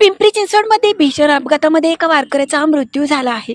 पिंपरी चिंचवडमध्ये भीषण अपघातामध्ये एका वारकऱ्याचा मृत्यू झाला आहे.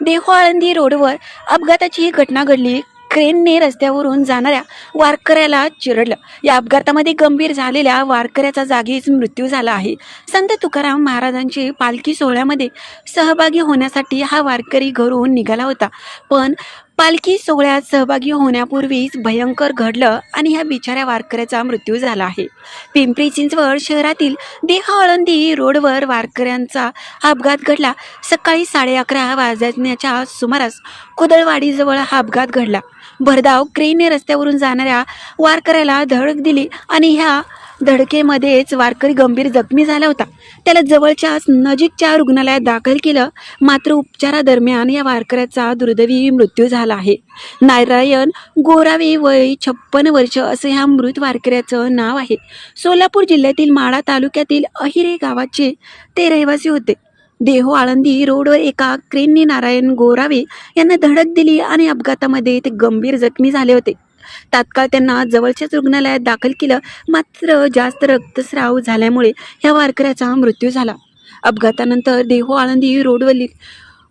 देहो आळंदी रोडवर अपघाताची ही घटना घडली. क्रेनने रस्त्यावरून जाणाऱ्या वारकऱ्याला चिरडलं. या अपघातामध्ये गंभीर झालेल्या वारकऱ्याचा जागीच मृत्यू झाला आहे. संत तुकाराम महाराजांची पालखी सोहळ्यामध्ये सहभागी होण्यासाठी हा वारकरी घरून निघाला होता. पण पालखी सोहळ्यात सहभागी होण्यापूर्वीच भयंकर घडलं आणि ह्या बिचाऱ्या वारकऱ्याचा मृत्यू झाला आहे. पिंपरी चिंचवड शहरातील देहाळंदी रोडवर वारकऱ्यांचा अपघात घडला. सकाळी साडे अकरा वाजण्याच्या सुमारास कुदळवाडीजवळ हा अपघात घडला. भरधाव क्रेनने रस्त्यावरून जाणाऱ्या वारकऱ्याला धडक दिली आणि ह्या धडकेमध्येच वारकरी गंभीर जखमी झाला होता. त्याला जवळच्याच नजीकच्या रुग्णालयात दाखल केलं. मात्र उपचारादरम्यान या वारकऱ्याचा दुर्दैवी मृत्यू झाला आहे. नारायण गोरावे वय छप्पन वर्ष असं ह्या मृत वारकऱ्याचं नाव आहे. सोलापूर जिल्ह्यातील माळा तालुक्यातील अहिरे गावाचे ते रहिवासी होते. देहो आळंदी रोडवर एका क्रेनने नारायण गोरावे यांना धडक दिली आणि अपघातामध्ये ते गंभीर जखमी झाले होते. तात्काळ त्यांना जवळच्याच रुग्णालयात दाखल केलं. मात्र जास्त रक्तस्राव झाल्यामुळे ह्या वारकऱ्याचा मृत्यू झाला. अपघातानंतर देहो आळंदी रोडवरील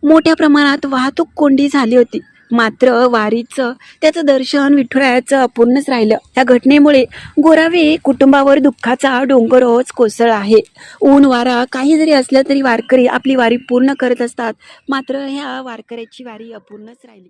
मोठ्या प्रमाणात वाहतूक कोंडी झाली होती. मात्र वारीचं त्याचं दर्शन विठुरायाचं अपूर्णच राहिलं. या घटनेमुळे गोरावे कुटुंबावर दुःखाचा डोंगरच कोसळ आहे. ऊन वारा काही जरी असलं तरी वारकरी आपली वारी पूर्ण करत असतात. मात्र ह्या वारकऱ्याची वारी अपूर्णच राहिली.